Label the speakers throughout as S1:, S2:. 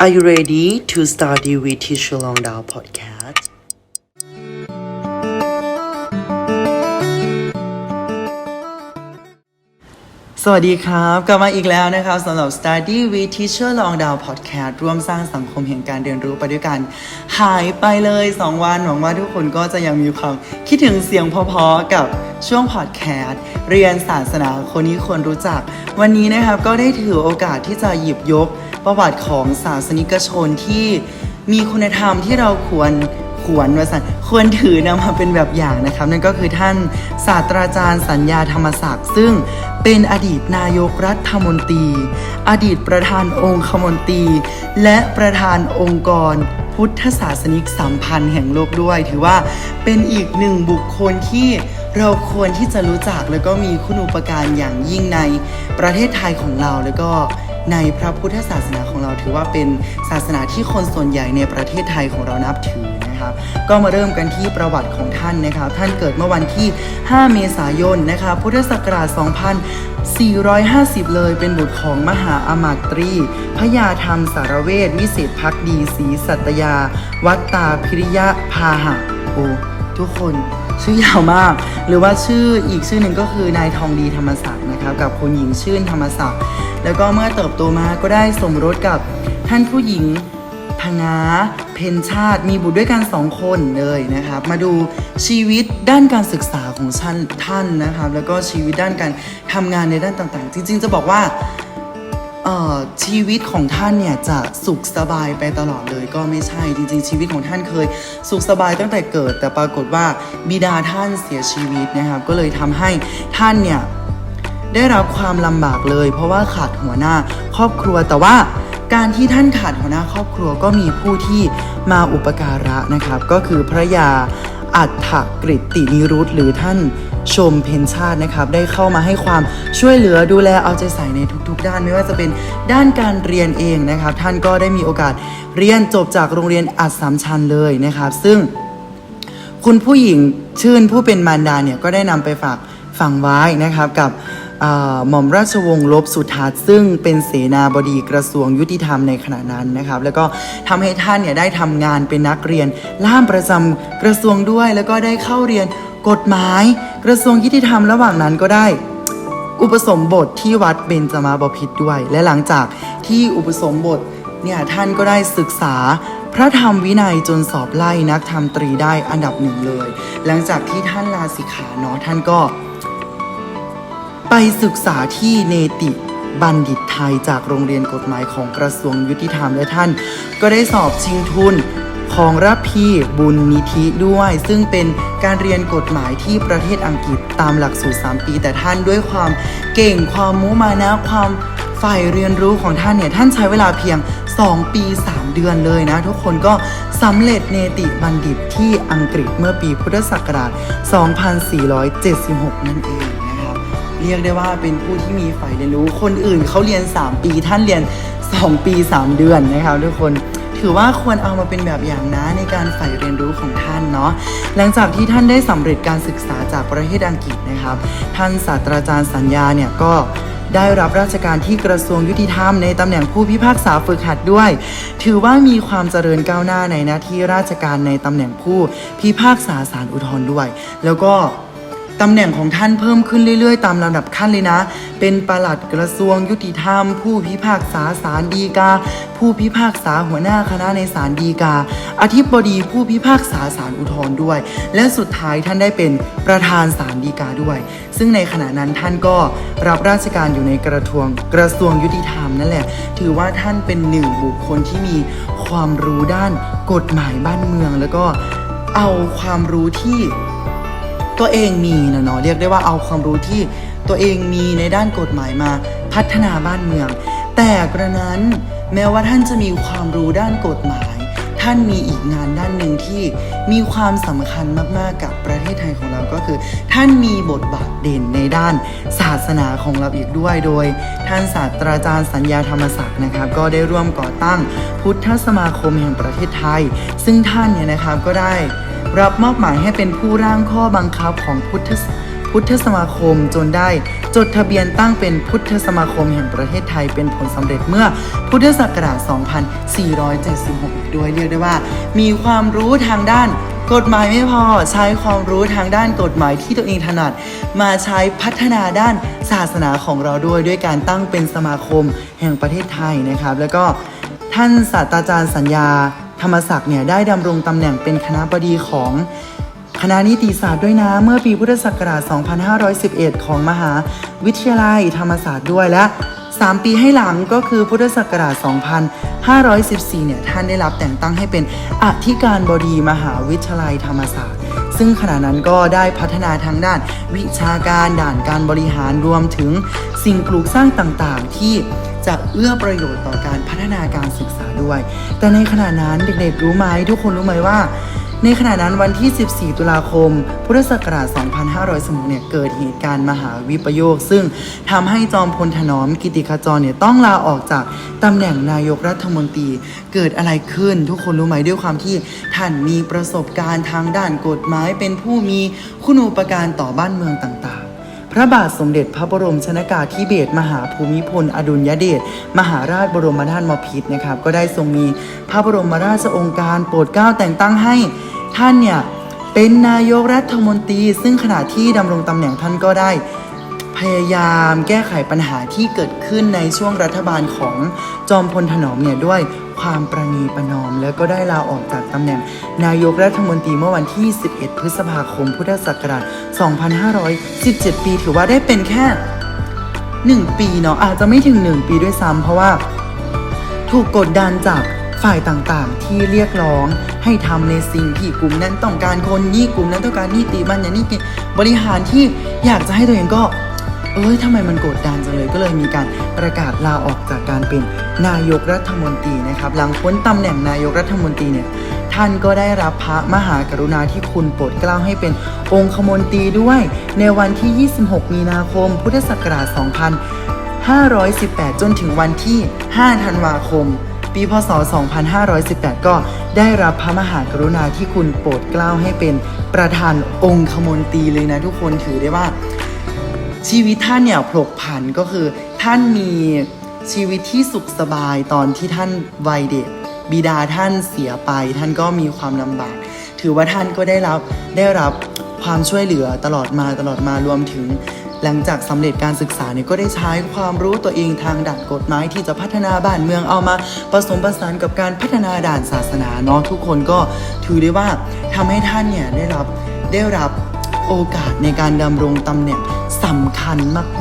S1: Are you ready to study with Teacher Long Down podcast? สวัสดีครับกลับมาอีกแล้วนะครับสำหรับ Study with Teacher Long Down Podcast ร่วมสร้างสังคมแห่งการเรียนรู้ไปด้วยกัน หายไปเลย 2 วัน หวังว่าทุกคนก็จะยังมีความคิดถึงเสียงพอๆกับช่วงพอดแคสต์เรียนศาสนาคนนี้ควรรู้จัก วันนี้นะครับก็ได้ถือโอกาสที่จะหยิบยกประวัติของศาสนิกชนที่มีคุณธรรมที่เราควร ควรว่าสันควรถือนำมาเป็นแบบอย่างนะครับ นั่นก็คือท่านศาสตราจารย์สัญญาธรรมศักดิ์ซึ่งเป็นอดีตนายกรัฐมนตรี อดีตประธานองคมนตรี และประธานองค์กรพุทธศาสนิกสัมพันธ์แห่งโลกด้วย ถือว่าเป็นอีกหนึ่งบุคคลที่เราควรที่จะรู้จักแล้วก็มีคุณูปการอย่างยิ่งในประเทศไทยของเราแล้วก็ในพระพุทธศาสนาของเราถือว่าเป็นศาสนาที่คนส่วนใหญ่ในประเทศไทยของเรานับถือนะ ครับก็มาเริ่มกันที่ประวัติของท่านนะครับท่านเกิดเมื่อวันที่ 5 เมษายนนะครับพุทธศักราช 2450 เลยเป็นบุตรของมหาอมาตรีพญาธรรมสารเวทวิเศษพักดีศรีสัตยา วัตตาพิริยะพาหะโอ้ทุกคนชื่อยาวมาก หรือว่าชื่ออีกชื่อหนึ่งก็คือนายทองดีธรรมศักดิ์นะครับ กับคุณหญิงชื่นธรรมศักดิ์แล้วก็เมื่อเติบโตมาก็ได้สมรสกับท่านผู้หญิง พงาเพนชาติมีบุตรด้วยกันสองคนเลยนะครับมาดูชีวิตด้านการศึกษาของท่านท่านนะครับแล้วก็ชีวิตด้านการทำงานในด้านต่างๆ จริง ๆ จะบอกว่าชีวิตของท่านเนี่ยจะสุขสบายไปตลอดเลยก็ไม่ใช่จริงๆ ชีวิตของท่านเคย สุขสบายตั้งแต่เกิด แต่ปรากฏว่าบิดาท่านเสียชีวิตนะครับก็เลยทำให้ท่านเนี่ยได้รับความลำบากเลย เพราะว่าขาดหัวหน้าครอบครัวแต่ว่า การที่ท่านขาดหัวหน้าครอบครัวก็มีผู้ที่มาอุปการะนะครับ ก็คือพระยาอัฏฐกฤตินิรุตหรือท่านชมเพนชาตินะครับ ได้เข้ามาให้ความช่วยเหลือดูแลเอาใจใส่ในทุกๆ ด้านไม่ว่าจะเป็นด้านการเรียนเองนะครับ ท่านก็ได้มีโอกาสเรียนจบจากโรงเรียนอัดสามชันเลยนะครับ ซึ่งคุณผู้หญิงชื่นผู้เป็นมารดาเนี่ยก็ได้นำไปฝากฝังไว้นะครับกับ หม่อมราชวงศ์ลบสุทัศน์ซึ่งเป็นเสนาบดีกระทรวงยุติธรรมในขณะนั้นนะครับ แล้วก็ทำให้ท่านเนี่ยได้ทำงานเป็นนักเรียนล่ามประจำกระทรวงด้วย แล้วก็ได้เข้าเรียนกฎหมายกระทรวงยุติธรรมระหว่างนั้นก็ได้ อุปสมบทที่วัดเบญจมาบพิตรด้วย และหลังจากที่อุปสมบทเนี่ยท่านก็ได้ศึกษาพระธรรมวินัยจนสอบไล่นักธรรมตรีได้อันดับหนึ่งเลย หลังจากที่ท่านลาสิกขาเนาะท่านก็ ไปศึกษาที่เนติบัณฑิตไทยจากโรงเรียนกฎหมายของกระทรวงยุติธรรมและท่าน ก็ได้สอบชิงทุนของรับพีบุญนิธิด้วย ซึ่งเป็นการเรียนกฎหมายที่ประเทศอังกฤษตามหลักสูตร 3 ปี แต่ท่านด้วยความเก่งความมุมานะความฝ่ายเรียนรู้ของท่านเนี่ย ท่านใช้เวลาเพียง 2 ปี 3 เดือนเลยนะ ทุกคนก็สำเร็จเนติบัณฑิตที่อังกฤษเมื่อปีพุทธศักราช 2476 นั่นเองนะครับ เรียกได้ว่าเป็นผู้ที่มีฝ่ายเรียนรู้ คนอื่นเขาเรียน 3 ปีท่านเรียน 2 ปี 3 เดือนนะครับทุกคนถือว่าควรเอามาเป็นแบบอย่างนะในการใฝ่เรียนรู้ของท่านเนาะหลังจากที่ท่านได้สำเร็จการศึกษาจากประเทศอังกฤษนะครับ ท่านศาสตราจารย์สัญญาเนี่ยก็ได้รับราชการที่กระทรวงยุติธรรมในตำแหน่งผู้พิพากษาฝึกหัดด้วย ถือว่ามีความเจริญก้าวหน้าในหน้าที่ราชการในตำแหน่งผู้พิพากษาศาลอุทธรณ์ด้วย แล้วก็ ตำแหน่งของท่านเพิ่มขึ้นเรื่อยๆ ตามลำดับขั้นเลยนะ เป็นปลัดกระทรวงยุติธรรม ผู้พิพากษาศาลฎีกา ผู้พิพากษาหัวหน้าคณะในศาลฎีกา อธิบดีผู้พิพากษาศาลอุทธรณ์ด้วย และสุดท้ายท่านได้เป็นประธานศาลฎีกาด้วย ซึ่งในขณะนั้นท่านก็รับราชการอยู่ในกระทรวงกระทรวงยุติธรรมนั่นแหละ ถือว่าท่านเป็นหนึ่งบุคคลที่มีความรู้ด้านกฎหมายบ้านเมืองแล้วก็เอาความรู้ที่ ตัวเองมีนะเนาะเรียกได้ว่าเอาความรู้ที่ตัวเองมีในด้านกฎหมายมาพัฒนาบ้านเมือง แต่กระนั้นแม้ว่าท่านจะมีความรู้ด้านกฎหมาย ท่านมีอีกงานด้านหนึ่งที่มีความสำคัญมากๆกับประเทศไทยของเราก็คือ ท่านมีบทบาทเด่นในด้านศาสนาของเราอีกด้วยโดย ท่านศาสตราจารย์สัญญาธรรมศักดิ์นะครับ ก็ได้ร่วมก่อตั้งพุทธสมาคมแห่งประเทศไทย ซึ่งท่านเนี่ยนะครับก็ได้ รับมอบหมายให้เป็นผู้ร่างข้อบังคับของพุทธพุทธสมาคมจนได้ จดทะเบียนตั้งเป็นพุทธสมาคมแห่งประเทศไทยเป็นผลสำเร็จเมื่อพุทธศักราช 2476 อีกด้วยเรียกได้ว่า มีความรู้ทางด้านกฎหมายไม่พอใช้ความรู้ทางด้านกฎหมายที่ตัวเองถนัด มาใช้พัฒนาด้านศาสนาของเราด้วยด้วยการตั้งเป็นสมาคมแห่งประเทศไทยนะครับ แล้วก็ท่านศาสตราจารย์สัญญา ธรรมศักดิ์เนี่ยได้ดำรงตำแหน่งเป็นคณะบดีของคณะนิติศาสตร์ด้วยนะเมื่อปีพุทธศักราช 2511 ของมหาวิทยาลัยธรรมศาสตร์ด้วยและ 3 ปีให้หลังก็คือพุทธศักราช 2514 เนี่ยท่านได้รับแต่งตั้งให้เป็นอธิการบดีมหาวิทยาลัยธรรมศาสตร์ ซึ่งขณะนั้นก็ได้พัฒนาทางด้านวิชาการด่านการบริหารรวมถึงสิ่งปลูกสร้างต่างๆ ที่ จะเอื้อประโยชน์ต่อการพัฒนาการศึกษาด้วย แต่ในขณะนั้นเด็กๆรู้ไหมทุกคนรู้ไหมว่า ในขณะนั้นวันที่ 14 ตุลาคม พุทธศักราช 2516เนี่ยเกิดเหตุการณ์มหาวิปโยค ซึ่งทำให้จอมพลถนอมกิติขจรเนี่ยต้องลาออกจากตำแหน่งนายกรัฐมนตรีเกิดอะไรขึ้น ทุกคนรู้ไหมด้วยความที่ท่านมีประสบการณ์ทางด้านกฎหมายเป็นผู้มีคุณูปการต่อบ้านเมืองต่างๆ พระบาทสมเด็จพระบรมชนากาธิเบศรมหาภูมิพล อดุลยเดชมหาราชบรมนาถบพิตรนะครับ ก็ได้ทรงมีพระบรมราชองค์การโปรดเกล้าแต่งตั้งให้ท่านเนี่ยเป็นนายกรัฐมนตรี ซึ่งขณะที่ดำรงตำแหน่งท่านก็ได้พยายามแก้ไขปัญหาที่เกิดขึ้นในช่วงรัฐบาลของจอมพลถนอมเนี่ยด้วย ความประนีประนอม แล้วก็ได้ลาออกจากตำแหน่ง นายกรัฐมนตรีเมื่อวันที่ 11 พฤษภาคม พุทธศักราช 2517 ปี ถือว่าได้เป็นแค่ 1 ปีเนาะอาจจะไม่ถึง 1 ปีด้วยซ้ำเพราะว่าถูกกดดันจากฝ่ายต่างๆ ที่เรียกร้องให้ทำในสิ่งที่กลุ่มนั้นต้องการคนนี้กลุ่มนั้นต้องการนิติบัญญัตินิติบริหารที่อยากจะให้ตัวเองก็ เอ้ยทำไมมันกดดันจังเลยก็เลยมีการประกาศลาออกจากการเป็นนายกรัฐมนตรีนะครับหลังพ้นตำแหน่งนายกรัฐมนตรีเนี่ยท่านก็ได้รับพระมหากรุณาธิคุณโปรดเกล้าให้เป็นองคมนตรีด้วย ในวันที่ 26 มีนาคม พุทธศักราช 2518 จนถึงวันที่ 5 ธันวาคม ปีพศ 2518 ก็ได้รับพระมหากรุณาธิคุณโปรดเกล้าให้เป็นประธานองคมนตรีเลยนะทุกคนถือได้ว่า ชีวิตท่านเนี่ยผกผันก็คือ ท่านมีชีวิตที่สุขสบายตอนที่ท่านวัยเด็ก บิดาท่านเสียไป ท่านก็มีความลำบาก ถือว่าท่านก็ได้รับได้รับความช่วยเหลือตลอดมาตลอดมารวมถึง หลังจากสำเร็จการศึกษาเนี่ยก็ได้ใช้ความรู้ตัวเองทางด่านกฎหมายที่จะพัฒนาบ้านเมืองเอามาผสมผสานกับการพัฒนาด่านศาสนาเนาะทุกคนก็ถือได้ว่าทำให้ท่านเนี่ยได้รับได้รับ โอกาสในการดำรงตำแหน่งสำคัญ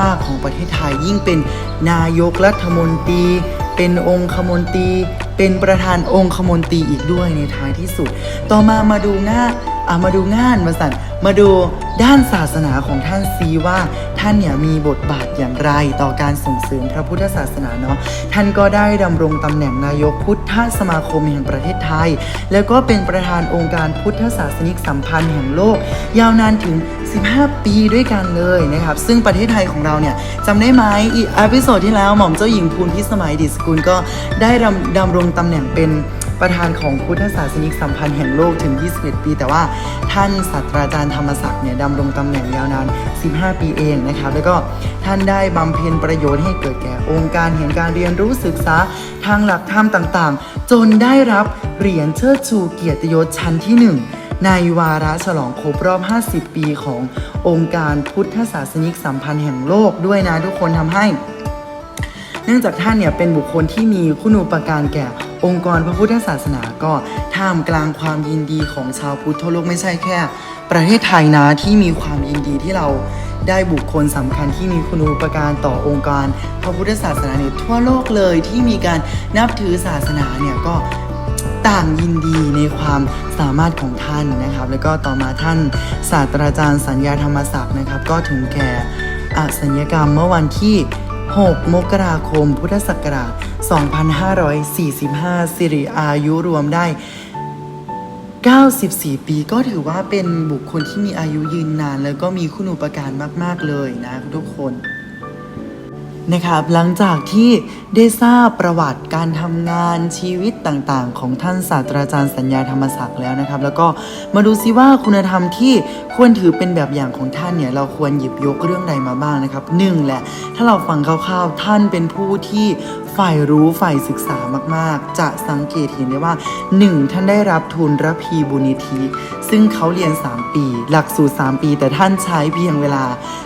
S1: มาก ๆ ของประเทศไทย ยิ่งเป็นนายกรัฐมนตรี เป็นองคมนตรี เป็นประธานองคมนตรีอีกด้วยในท้ายที่สุด ต่อมามาดูงานอ่ามาดูงานมาสั่นมาดู ด้านศาสนาของท่านซีว่าท่านเนี่ยมีบทบาทอย่างไรต่อการส่งเสริมพระพุทธศาสนาเนาะท่านก็ได้ดำรงตำแหน่งนายกพุทธสมาคมแห่งประเทศไทย แล้วก็เป็นประธานองค์การพุทธศาสนิกสัมพันธ์แห่งโลก ยาวนานถึง 15 ปีด้วยกันเลยนะครับ ซึ่งประเทศไทยของเราเนี่ยจำได้ไหมอีอพิโซดที่แล้วหม่อมเจ้าหญิงภูลพิสมัยดิสกุลก็ได้ดำดำรงตำแหน่งเป็น ประธานของพุทธศาสนิกสัมพันธ์แห่งโลกถึง 21 ปี แต่ว่าท่านศาสตราจารย์ธรรมศักดิ์เนี่ยดำรงตำแหน่งยาวนาน 15 ปีเองนะครับแล้วก็ท่านได้บำเพ็ญประโยชน์ให้เกิดแก่องค์การแห่งการเรียนรู้ศึกษาทางหลักธรรมต่างๆ จนได้รับเหรียญเชิดชูเกียรติยศชั้นที่หนึ่งในวาระฉลองครบรอบ 50 ปีขององค์การพุทธศาสนิกสัมพันธ์แห่งโลกด้วยนะทุกคนทำให้ นื่องจากท่านเนี่ยเป็นบุคคลที่มีคุณูปการแก่องค์กรพระพุทธศาสนาก็ท่ามกลางความยินดีของชาวพุทธทั่วโลกไม่ใช่แค่ ประเทศไทยนะที่มีความยินดีที่เราได้บุคคลสำคัญที่มีคุณูปการต่อองค์การพระพุทธศาสนาเนี่ยทั่วโลกเลยที่มีการนับถือศาสนาเนี่ยก็ต่างยินดีในความสามารถของท่านนะครับ แล้วก็ต่อมาท่านศาสตราจารย์สัญญาธรรมศักดิ์นะครับ ก็ถึงแก่อสัญญกรรมเมื่อวันที่ 6 มกราคม พุทธศักราช 2545 สิริอายุรวมได้ 94 ปีก็ถือว่าเป็นบุคคลที่มีอายุยืนนาน แล้วก็มีคุณูปการมาก ๆ เลยนะทุกคน นะครับหลังจากที่ได้ทราบประวัติการทำงานชีวิตต่างๆ ของท่านศาสตราจารย์สัญญาธรรมศักดิ์แล้วนะครับ แล้วก็มาดูซิว่าคุณธรรมที่ควรถือเป็นแบบอย่างของท่านเนี่ยเราควรหยิบยกเรื่องใดมาบ้างนะครับหนึ่งแหละถ้าเราฟังคร่าวๆท่านเป็นผู้ที่ฝ่ายรู้ฝ่ายศึกษามากๆ จะสังเกตเห็นได้ว่า 1. ท่านได้รับทุนระพีบุญนิธิซึ่งเขาเรียน 3 ปี หลักสูตร 3 ปี แต่ท่านใช้เพียงเวลา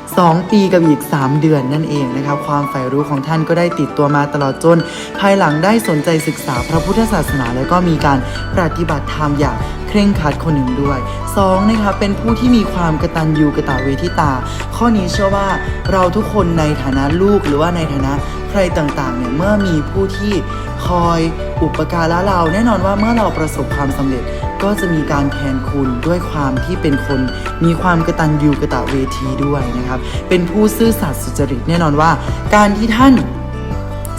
S1: 2 ปีกับอีก 3 เดือนนั่นเองนะครับความใฝ่รู้ของท่านก็ได้ติดตัวมาตลอดจน ภายหลังได้สนใจศึกษาพระพุทธศาสนา แล้วก็มีการปฏิบัติธรรมอย่าง เคร่งครัดคนหนึ่งด้วย 2. นะครับเป็นผู้ที่มีความกระตัญญูกระตเวทิตา ข้อนี้เชื่อว่าเราทุกคนในฐานะลูกหรือว่าในฐานะใครต่างๆเนี่ยเมื่อมีผู้ที่คอยอุปการะเรา แน่นอนว่าเมื่อเราประสบความสำเร็จก็จะมีการแทนคุณด้วยความที่เป็นคนมีความกระตัญญูกระตะเวทีด้วยนะครับ เป็นผู้ซื่อสัตย์สุจริตแน่นอนว่า การที่ท่าน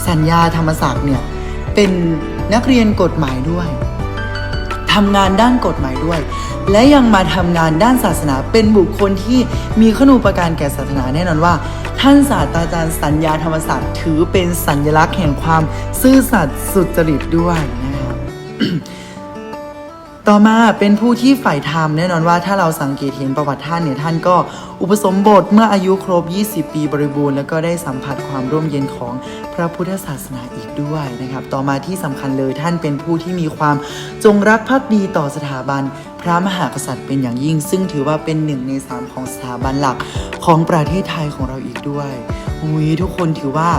S1: สัญญาธรรมศักดิ์เนี่ยเป็นนักเรียนกฎหมายด้วย ทำงานด้านกฎหมายด้วย และยังมาทำงานด้านศาสนาเป็นบุคคลที่มีขนูปการแก่ศาสนาแน่นอนว่า ท่านศาสตราจารย์สัญญาธรรมศาสตร์ถือเป็นสัญลักษณ์แห่งความซื่อสัตย์สุจริตด้วยนะครับต่อมาเป็นผู้ที่ฝ่ายธรรมแน่นอนว่าถ้าเราสังเกตเห็นประวัติท่านเนี่ยท่านก็อุปสมบทเมื่ออายุครบ 20 ปีบริบูรณ์แล้วก็ได้สัมผัสความร่มเย็นของ พระพุทธศาสนาอีกด้วยนะครับ ต่อมาที่สำคัญเลยท่านเป็นผู้ที่มีความจงรักภักดีต่อสถาบันพระมหากษัตริย์เป็นอย่างยิ่ง ซึ่งถือว่าเป็นหนึ่งในสามของสถาบันหลักของประเทศไทยของเราอีกด้วยอุ้ยทุกคนถือว่า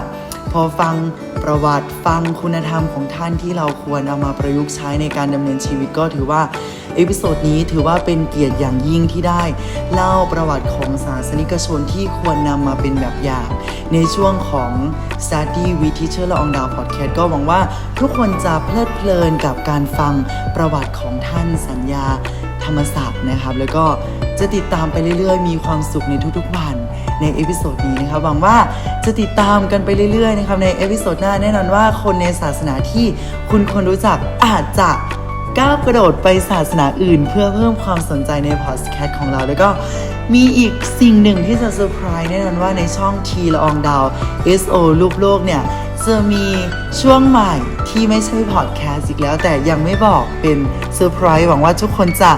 S1: พอฟังประวัติฟังคุณธรรมของท่านที่เราควรเอามาประยุกต์ใช้ในการดำเนินชีวิตก็ถือว่าเอพิโซดนี้ถือว่าเป็นเกียรติอย่างยิ่งที่ได้ เล่าประวัติของศาสนิกชนที่ควรนำมาเป็นแบบอย่าง ในช่วงของ Study with Teacher ละองดาวพอดแคสต์ก็หวังว่า ทุกคนจะเพลิดเพลินกับการฟังประวัติของท่านสัญญาธรรมศักดิ์นะครับ แล้วก็ จะติดตามไปเรื่อยๆ มีความสุขในทุกๆวันในเอพิโซดนี้นะครับหวังว่าจะติดตามกันไปเรื่อยๆนะครับในเอพิโซดหน้าแน่นอนว่าคนในศาสนาที่คุณคนรู้จักอาจจะก้าวกระโดดไปศาสนาอื่น เพื่อเพิ่มความสนใจในพอดแคสต์ของเราแล้วก็มีอีกสิ่งหนึ่งที่จะเซอร์ไพรส์แน่นอนว่าในช่องทีละอองดาว SO รูปโลกเนี่ย จะมีช่วงใหม่ที่ไม่ใช่พอดแคสต์อีกแล้ว แต่ยังไม่บอกเป็นเซอร์ไพรส์หวังว่าทุกคนจะ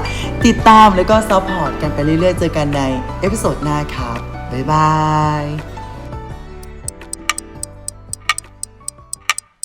S1: ติดตามแล้วก็ซัพพอร์ตกันไปเรื่อยๆ เจอกันในเอพิโซดหน้าครับ บ๊ายบาย